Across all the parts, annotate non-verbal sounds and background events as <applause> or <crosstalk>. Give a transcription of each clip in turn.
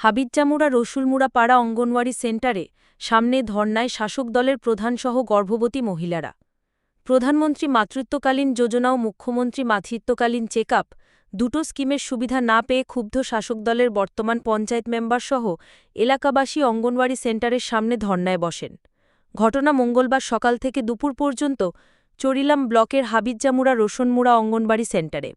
হাবিবজামুড়া রসুলমুড়া পাড়া অঙ্গনওয়াড়ি সেন্টারে সামনে ধর্নায় শাসক দলের প্রধানসহ গর্ভবতী মহিলারা। প্রধানমন্ত্রী মাতৃত্বকালীন যোজনা ও মুখ্যমন্ত্রী মাতৃত্বকালীন চেক দুটো স্কিমের সুবিধা না পেয়ে ক্ষুব্ধ শাসক দলের বর্তমান পঞ্চায়েত মেম্বারসহ এলাকাবাসী অঙ্গনওয়াড়ি সেন্টারের সামনে ধর্নায় বসেন। ঘটনা মঙ্গলবার সকাল থেকে দুপুর পর্যন্ত চরিলাম ব্লকের হাবিবজামুড়া রোশনমুড়া অঙ্গনবাড়ি সেন্টারে।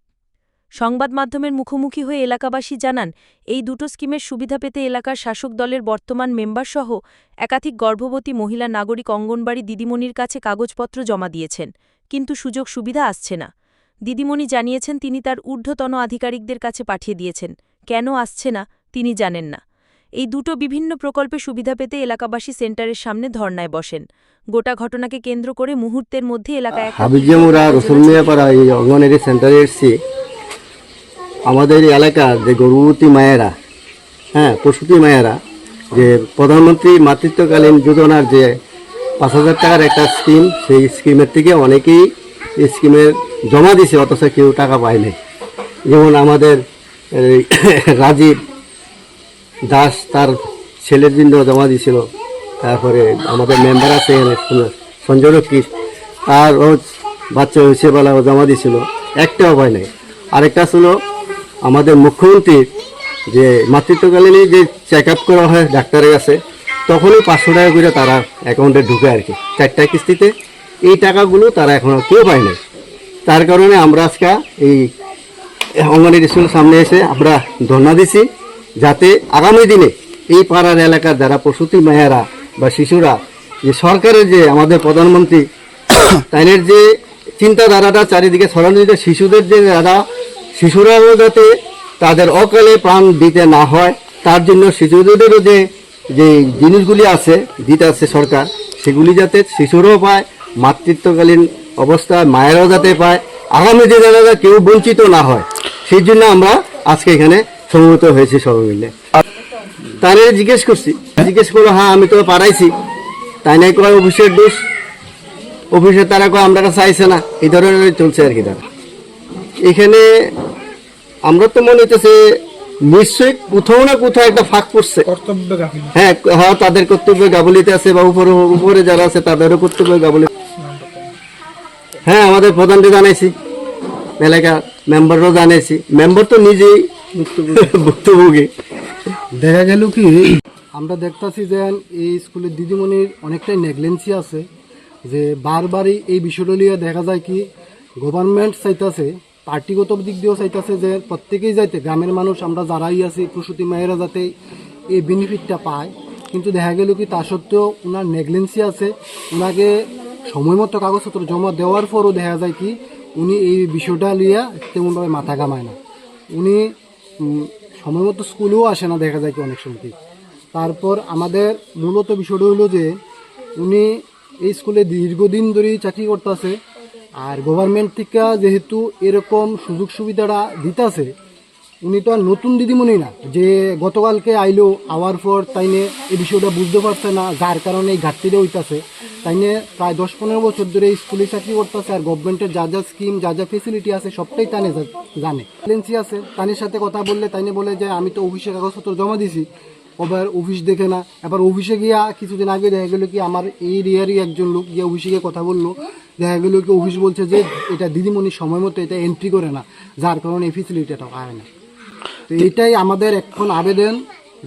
সংবাদ মাধ্যমের মুখোমুখি হয়ে এলাকাবাসী জানান, এই দুটো স্কিমের সুবিধা পেতে এলাকার শাসক দলের বর্তমান মেম্বারসহ একাধিক গর্ভবতী মহিলা নাগরিক অঙ্গনবাড়ি দিদিমণির কাছে কাগজপত্র জমা দিয়েছেন, কিন্তু সুযোগ সুবিধা আসছে না। দিদিমণি জানিয়েছেন, তিনি তার ঊর্ধ্বতন আধিকারিকদের কাছে পাঠিয়ে দিয়েছেন। কেন আসছে না, তিনি জানেন না। এই দুটো বিভিন্ন প্রকল্পে সুবিধা পেতে এলাকাবাসী সেন্টারের সামনে ধর্নায় বসেন। গোটা ঘটনাকে কেন্দ্র করে মুহূর্তের মধ্যে এলাকায় এই সেন্টারে আমাদের এলাকার যে গর্ভবতী মায়েরা হ্যাঁ প্রসূতি মায়েরা, যে প্রধানমন্ত্রী মাতৃত্বকালীন যোজনার যে পাঁচ হাজার টাকার একটা স্কিম সেই স্কিমের থেকে অনেকেই এই স্কিমের জমা দিছে, অথচ কেউ টাকা পায়নি। যেমন আমাদের <coughs> রাজীব দাস তার ছেলের জন্য জমা দিয়েছিল তারপরে আমাদের মেম্বার আছে সঞ্জয় রক্ষী তার ও বাচ্চা হয়েছে বলে জমা দিয়েছিল একটাও পায় নাই আরেকটা ছিল আমাদের মুখ্যমন্ত্রীর যে মাতৃত্বকালীন যে চেক আপ করা হয় ডাক্তারের কাছে, তখনই পাঁচশো টাকা করে তারা অ্যাকাউন্টে ঢুকে আর কি। চারটা কিস্তিতে এই টাকাগুলো তারা এখনও কেউ পায় নাই। তার কারণে আমরা আজকে এই অঙ্গনের স্কুলের সামনে এসে আমরা ধর্ণা দিছি যাতে আগামী দিনে এই পাড়ার এলাকার যারা প্রসূতি মায়েরা বা শিশুরা, যে সরকারের যে আমাদের প্রধানমন্ত্রী তাইনের যে চিন্তাধারাটা চারিদিকে ছড়ানো শিশুদের যে যারা শিশুরাও যাতে তাদের অকালে প্রাণ দিতে না হয়, তার জন্য শিশুদেরও যে যে জিনিসগুলি আছে, দিতে আছে সরকার, সেগুলি যাতে শিশুরাও পায়, মাতৃত্বকালীন অবস্থায় মায়েরাও যাতে পায়, আগামী দিনে যাতে কেউ বঞ্চিত না হয়, সেই জন্য আমরা আজকে এখানে সমবেত হয়েছি সবাই মিলে। তাই জিজ্ঞেস করছি, জিজ্ঞেস করল হ্যাঁ আমি তো পারাইছি তাই নাই কয়, অফিসের দোষ। অফিসে তারা কয়, আমরা আইসে না। এই ধরনের চলছে আর কি তারা। এখানে আমরা তো মনে হইতেছে নিশ্চয়ই কোথাও না কোথাও একটা ফাঁক পড়ছে। হ্যাঁ হ্যাঁ তাদের কর্তব্য গাবলিতে আছে বা উপরে উপরে যারা আছে তাদেরও কর্তব্য গাবলি হ্যাঁ আমাদের প্রধানকে জানাইছি এলাকা মেম্বারও জানাইছি। মেম্বার তো নিজেই ভুক্তভোগী। দেখা গেল কি? আমরা দেখতাছি যে এই স্কুলের দিদিমণির অনেকটাই নেগলেন্সি আছে যে বারবারই এই বিষয়টা নিয়ে দেখা যায় কি গভর্নমেন্ট চাইতাছে পার্টিগত দিক দিয়েও চাইতেছে যে প্রত্যেকেই যাইতে, গ্রামের মানুষ, আমরা যারাই আছি, প্রসূতি মায়েরা যাতে এই বেনিফিটটা পায়। কিন্তু দেখা গেল কি, তা সত্ত্বেও ওনার নেগলেন্সি আছে। ওনাকে সময় মতো কাগজপত্র জমা দেওয়ার পরও দেখা যায় কি, উনি এই বিষয়টা লিয়া তেমনভাবে মাথা ঘামায় না। উনি সময় মতো স্কুলেও আসে না দেখা যায় কি অনেক সময় তারপর আমাদের মূলত বিষয়টা হলো যে, উনি এই স্কুলে দীর্ঘদিন ধরেই চাকরি করতেছে। আর গভর্নমেন্ট থেকে যেহেতু এরকম সুযোগ সুবিধাটা দিতেছে, উনি তো আর নতুন দিদিমণি না, যে গতকালকে আইলো, আওয়ার পর তাইনে এই বিষয়টা বুঝতে পারছে না, যার কারণে এই ঘাটতিটা হইতাছে। তাইনে প্রায় দশ পনেরো বছর ধরে স্কুলে চাকরি করতেছে, আর গভর্নমেন্টের যা যা স্কিম যা যা ফেসিলিটি আছে, সবটাই তানে জানে। এজেন্সি আছে তানের সাথে কথা বললে তাইনে বলে যে, আমি তো অফিসের কাগজপত্র জমা দিছি আবার অফিস দেখে না। এবার অফিসে গিয়া কিছুদিন আগে দেখা গেলো কি আমার এই এরিয়ারই একজন লোক গিয়ে অফিসে গিয়ে কথা বলল। দেখা গেলো কি অফিস বলছে যে, এটা দিদিমণি সময় মতো এটা এন্ট্রি করে না, যার কারণে এই ফেসিলিটিটা পায় না। তো এইটাই আমাদের এখন আবেদন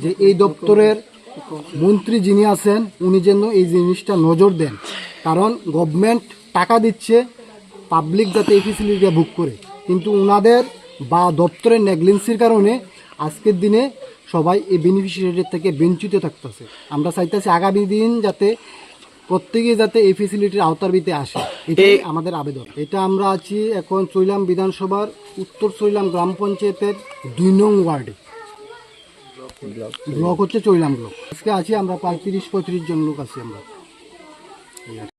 যে এই দপ্তরের মন্ত্রী যিনি আছেন, উনি যেন এই জিনিসটা নজর দেন। কারণ গভর্নমেন্ট টাকা দিচ্ছে পাবলিক যাতে এই ফেসিলিটিটা বুক করে। কিন্তু ওনাদের বা দপ্তরের নেগলেন্সির কারণে আজকের দিনে সবাই এই বেনিফিশিয়ারির থেকে বঞ্চিত থাকতেছে। আমরা চাইতেছি আগামী দিন যাতে প্রত্যেকে যাতে এই ফেসিলিটির আওতার ভিতরে আসে। এটাই আমাদের আবেদন। এটা আমরা আছি এখন চৈলাম বিধানসভার উত্তর চৈলাম গ্রাম পঞ্চায়েতের দুই নং ওয়ার্ডে। ব্লক হচ্ছে চৈলাম ব্লক। আজকে আছি আমরা প্রায় তিরিশ পঁয়ত্রিশ জন লোক আছি আমরা।